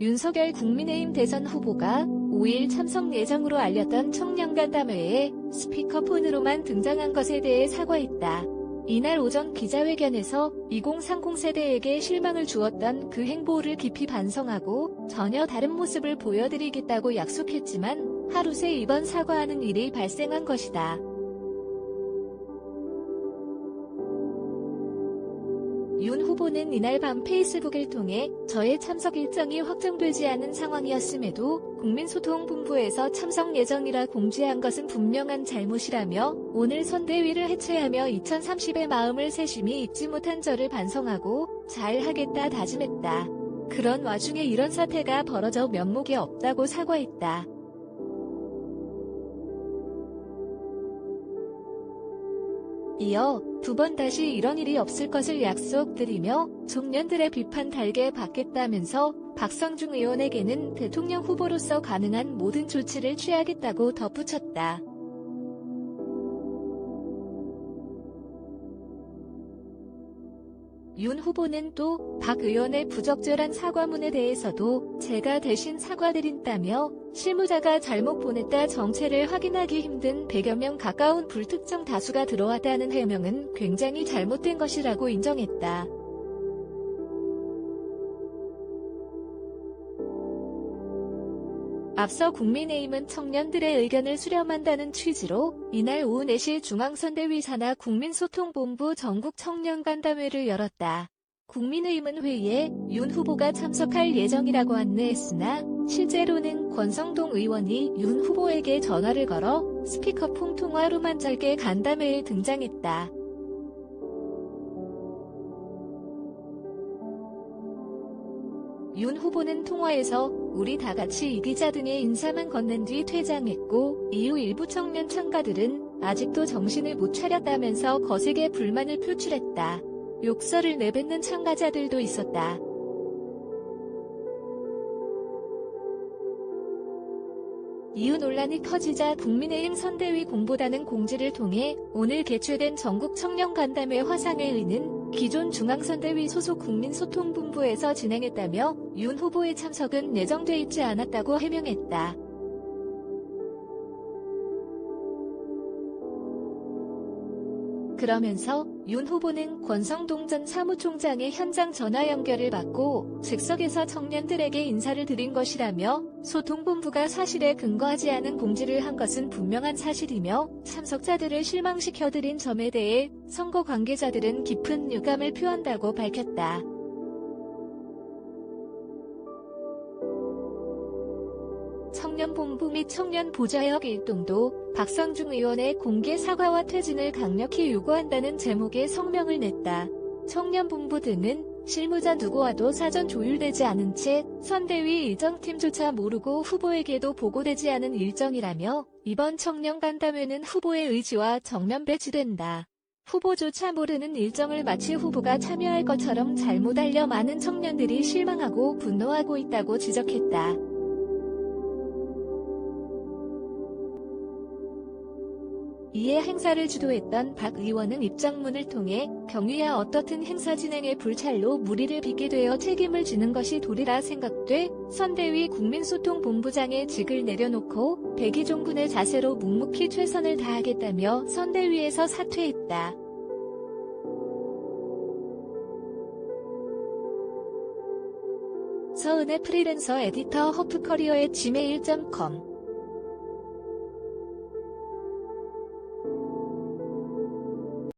윤석열 국민의힘 대선 후보가 5일 참석 예정으로 알렸던 청년간담회에 스피커폰으로만 등장한 것에 대해 사과했다. 이날 오전 기자회견에서 2030 세대에게 실망을 주었던 그 행보를 깊이 반성하고 전혀 다른 모습을 보여드리겠다고 약속했지만 하루 새 이번 사과하는 일이 발생한 것이다. 윤 후보는 이날 밤 페이스북을 통해 저의 참석 일정이 확정되지 않은 상황이었음에도 국민소통본부에서 참석 예정이라 공지한 것은 분명한 잘못이라며 오늘 선대위를 해체하며 2030의 마음을 세심히 잊지 못한 저를 반성하고 잘하겠다 다짐했다. 그런 와중에 이런 사태가 벌어져 면목이 없다고 사과했다. 이어 두 번 다시 이런 일이 없을 것을 약속드리며 청년들의 비판 달게 받겠다면서 박성중 의원에게는 대통령 후보로서 가능한 모든 조치를 취하겠다고 덧붙였다. 윤 후보는 또 박 의원의 부적절한 사과문에 대해서도 제가 대신 사과드린다며 실무자가 잘못 보냈다 정체를 확인하기 힘든 100여 명 가까운 불특정 다수가 들어왔다는 해명은 굉장히 잘못된 것이라고 인정했다. 앞서 국민의힘은 청년들의 의견을 수렴한다는 취지로 이날 오후 4시 중앙선대위 산하 국민소통본부 전국 청년간담회를 열었다. 국민의힘은 회의에 윤 후보가 참석할 예정이라고 안내했으나 실제로는 권성동 의원이 윤 후보에게 전화를 걸어 스피커폰 통화로만 짧게 간담회에 등장했다. 윤 후보는 통화에서 우리 다 같이 이기자 등의 인사만 건넨 뒤 퇴장했고 이후 일부 청년 참가들은 아직도 정신을 못 차렸다면서 거세게 불만을 표출했다. 욕설을 내뱉는 참가자들도 있었다. 이후 논란이 커지자 국민의힘 선대위 공보다는 공지를 통해 오늘 개최된 전국 청년 간담회 화상회의는 기존 중앙선대위 소속 국민소통본부에서 진행했다며 윤 후보의 참석은 예정돼 있지 않았다고 해명했다. 그러면서 윤 후보는 권성동 전 사무총장의 현장 전화 연결을 받고 즉석에서 청년들에게 인사를 드린 것이라며 소통본부가 사실에 근거하지 않은 공지를 한 것은 분명한 사실이며 참석자들을 실망시켜드린 점에 대해 선거 관계자들은 깊은 유감을 표한다고 밝혔다. 청년본부 및 청년보좌역 일동도 박성중 의원의 공개 사과와 퇴진을 강력히 요구한다는 제목의 성명을 냈다. 청년본부 등은 실무자 누구와도 사전 조율되지 않은 채 선대위 일정팀조차 모르고 후보에게도 보고되지 않은 일정이라며 이번 청년 간담회는 후보의 의지와 정면 배치된다. 후보조차 모르는 일정을 마치 후보가 참여할 것처럼 잘못 알려 많은 청년들이 실망하고 분노하고 있다고 지적했다. 이에 행사를 주도했던 박 의원은 입장문을 통해 경위야 어떻든 행사 진행에 불찰로 무리를 빚게 되어 책임을 지는 것이 도리라 생각돼 선대위 국민소통본부장의 직을 내려놓고 백의종군의 자세로 묵묵히 최선을 다하겠다며 선대위에서 사퇴했다. 서은의 프리랜서 에디터 허프커리어의 지메일.com